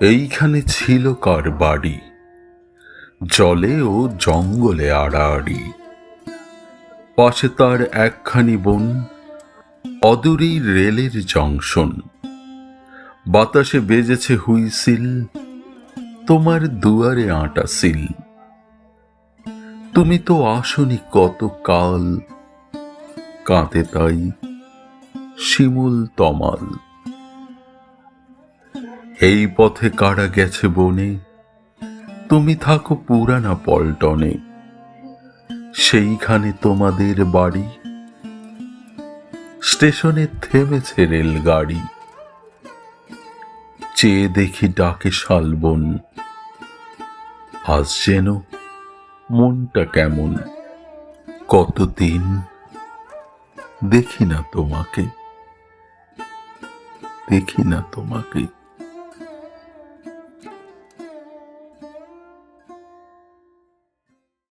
এইখানে ছিল কার বাড়ি? জলে ও জঙ্গলে আড়াআড়ি। পাশে তার একখানি বন, অদূরেই রেলের জংশন। বাতাসে বেজেছে হুইসিল তোমার দুয়ারে আটা সিল। তুমি তো আসনি কত কাল কাঁদে তাই শিমুল তমাল। এই পথে কারা গেছে বনে? তুমি থাকো পুরানা পল্টনে। সেইখানে তোমাদের বাড়ি। স্টেশনে থেমেছে রেলগাড়ি। চেয়ে দেখি ডাকে শালবন। আজ যেন মনটা কেমন। কতদিন দেখি না তোমাকে। দেখি না তোমাকে।